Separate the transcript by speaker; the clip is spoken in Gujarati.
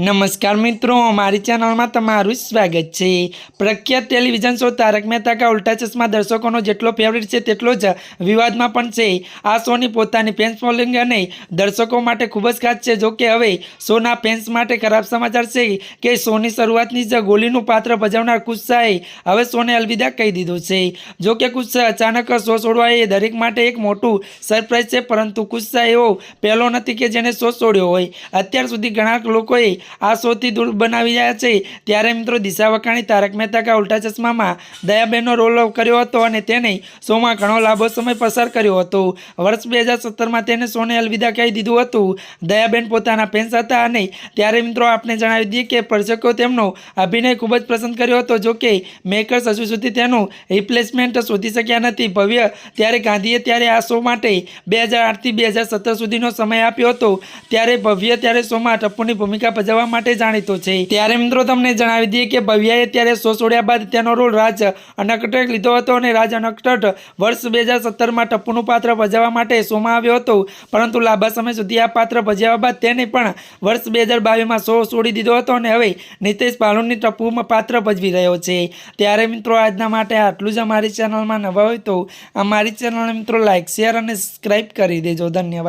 Speaker 1: નમસ્કાર મિત્રો અમારી ચેનલમાં તમારું સ્વાગત છે. પ્રખ્યાત ટેલિવિઝન શો તારક મહેતા કા ઉલ્ટા ચશ્મા દર્શકોનો જેટલો ફેવરિટ છે તેટલો જ વિવાદમાં પણ છે. આ શોની પોતાની ફેન્સ ફોલોઈંગ અને દર્શકો માટે ખૂબ જ ખાસ છે. જોકે હવે શોના ફેન્સ માટે ખરાબ સમાચાર છે કે શોની શરૂઆતની જ ગોલીનું પાત્ર ભજવનાર કુસ્સાએ હવે શોને અલવિદા કહી દીધું છે. જો કે કુસ્સા અચાનક શો છોડવા એ દરેક માટે એક મોટું સરપ્રાઈઝ છે, પરંતુ કુસ્સા એવો પહેલો નથી કે જેને શો છોડ્યો હોય. અત્યાર સુધી ઘણા લોકોએ આ શોથી દૂર બનાવી રહ્યા છે. ત્યારે મિત્રો દિશા વકાણી તારક મહેતા કા ઉલ્ટા ચશ્મામાં દયાબેનનો રોલ કર્યો હતો અને તેને શોમાં ઘણો લાંબો સમય પસાર કર્યો હતો. વર્ષ બે હજાર સત્તરમાં તેને શોને અલવિદા કહી દીધું હતું. દયાબેન પોતાના ફેન્સ હતા અને ત્યારે મિત્રો આપણે જણાવી દઈએ કે દર્શકો તેમનો અભિનય ખૂબ જ પસંદ કર્યો હતો. જોકે મેકર્સ હજુ સુધી તેનું રિપ્લેસમેન્ટ શોધી શક્યા નથી. ભવ્ય ત્યારે ગાંધીએ ત્યારે આ શો માટે બે હજાર આઠથી બે હજાર સત્તર સુધીનો સમય આપ્યો હતો. ત્યારે ભવ્ય ત્યારે શોમાં ટપ્પુની ભૂમિકા ભજવવા માટે જાણીતો છે. ત્યારે મિત્રો તમને જણાવી દઈએ કે ભવ્યાએ ત્યારે શો છોડ્યા બાદ તેનો રોલ રાજ અનકટક લીધો હતો અને રાજ અનકટક વર્ષ બે હજાર સત્તરમાં ટપ્પુનું પાત્ર ભજવવા માટે શોમાં આવ્યો હતો. પરંતુ લાંબા સમય સુધી આ પાત્ર ભજવ્યા બાદ તેને પણ વર્ષ બે હજાર બાવીસમાં શો છોડી દીધો હતો અને હવે નિતેશ પાલુની ટપ્પુમાં પાત્ર ભજવી રહ્યો છે. ત્યારે મિત્રો આજના માટે આટલું જ અમારી ચેનલમાં નવા હોય તો અમારી ચેનલને મિત્રો લાઇક શેર અને સબસ્ક્રાઈબ કરી દેજો. ધન્યવાદ.